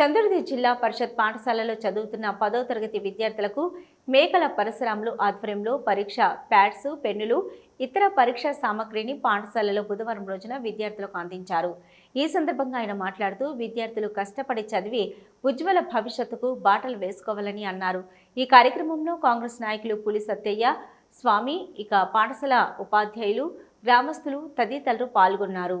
చంద్రుడి జిల్లా పరిషత్ పాఠశాలలో చదువుతున్న పదో తరగతి విద్యార్థులకు మేకల పరశురాములు ఆధ్వర్యంలో పరీక్ష ప్యాడ్స్ పెన్నులు ఇతర పరీక్షా సామగ్రిని పాఠశాలలో బుధవారం రోజున విద్యార్థులకు అందించారు. ఈ సందర్భంగా ఆయన మాట్లాడుతూ విద్యార్థులు కష్టపడి చదివి ఉజ్వల భవిష్యత్తుకు బాటలు వేసుకోవాలని అన్నారు. ఈ కార్యక్రమంలో కాంగ్రెస్ నాయకులు పులి సత్తయ్య స్వామి ఇక పాఠశాల ఉపాధ్యాయులు గ్రామస్తులు తదితరులు పాల్గొన్నారు.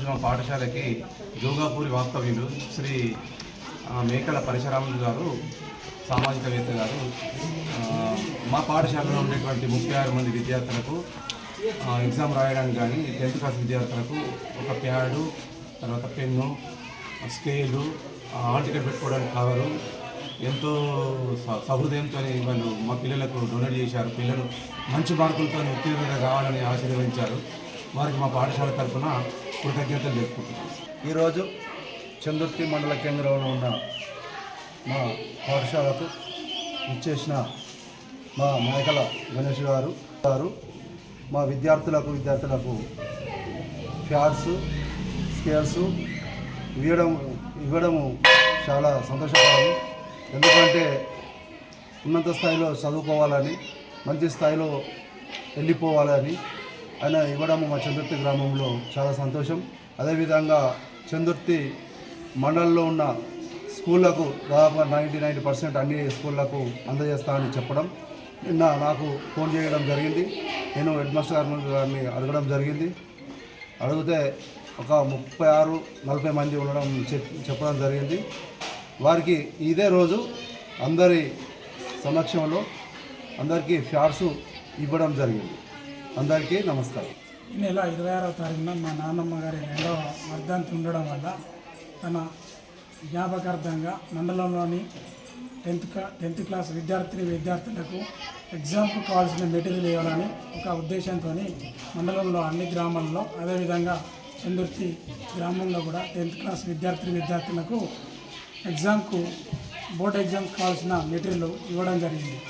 ఈరోజు మా పాఠశాలకి జోగాపూరి వాస్తవ్యులు శ్రీ మేకల పరశురాములు గారు సామాజికవేత్త గారు మా పాఠశాలలో ఉండేటువంటి ముప్పై ఆరు మంది విద్యార్థులకు ఎగ్జామ్ రాయడానికి కానీ టెన్త్ క్లాస్ విద్యార్థులకు ఒక ప్యాడు తర్వాత పెన్ను స్కేలు ఆ, హాల్ టికెట్ పెట్టుకోవడానికి కవరు ఎంతో స- సహృదయంతో వాళ్ళు మా పిల్లలకు డొనేట్ చేశారు. పిల్లలు మంచి మార్కులతో ఉత్తీర్ణత కావాలని ఆశీర్వదించారు. వారికి మా పాఠశాల తరఫున కృతజ్ఞతలు తెలుపుకుంటున్నాం. ఈరోజు చందుర్తి మండల కేంద్రంలో ఉన్న మా పాఠశాలకు ఇచ్చేసిన మా మేకల గణేష్ గారు గారు మా విద్యార్థులకు విద్యార్థులకు ఫ్యాడ్స్ స్కేల్స్ ఇవ్వడం ఇవ్వడము చాలా సంతోషకరం ఎందుకంటే ఉన్నత స్థాయిలో చదువుకోవాలని మంచి స్థాయిలో వెళ్ళిపోవాలని ఆయన ఇవ్వడం మా చందుర్తి గ్రామంలో చాలా సంతోషం. అదేవిధంగా చందుర్తి మండలంలో ఉన్న స్కూళ్ళకు దాదాపు నైంటీ నైన్ పర్సెంట్ అన్ని స్కూళ్ళకు అందజేస్తానని చెప్పడం నిన్న నాకు ఫోన్ చేయడం జరిగింది. నేను హెడ్ మాస్టర్ గారిని గారిని అడగడం జరిగింది. అడిగితే ఒక ముప్పై ఆరు నలభై మంది ఉండడం చెప్పడం జరిగింది. వారికి ఇదే రోజు అందరి సమక్షంలో అందరికీ ఫ్యాట్స్ ఇవ్వడం జరిగింది. అందరికీ నమస్కారం. ఈ నెల ఇరవై ఆరవ తారీఖున మా నాన్నమ్మ గారి రెండవ వర్ధంతి ఉండడం వల్ల తన జ్ఞాపకార్థంగా మండలంలోని టెన్త్ క్లా టెన్త్ క్లాస్ విద్యార్థిని విద్యార్థులకు ఎగ్జామ్కు కావాల్సిన మెటీరియల్ ఇవ్వాలని ఒక ఉద్దేశంతో మండలంలో అన్ని గ్రామాల్లో అదేవిధంగా చందుర్తి గ్రామంలో కూడా టెన్త్ క్లాస్ విద్యార్థిని విద్యార్థులకు ఎగ్జామ్కు బోర్డ్ ఎగ్జామ్కి కావాల్సిన మెటీరియల్ ఇవ్వడం జరిగింది.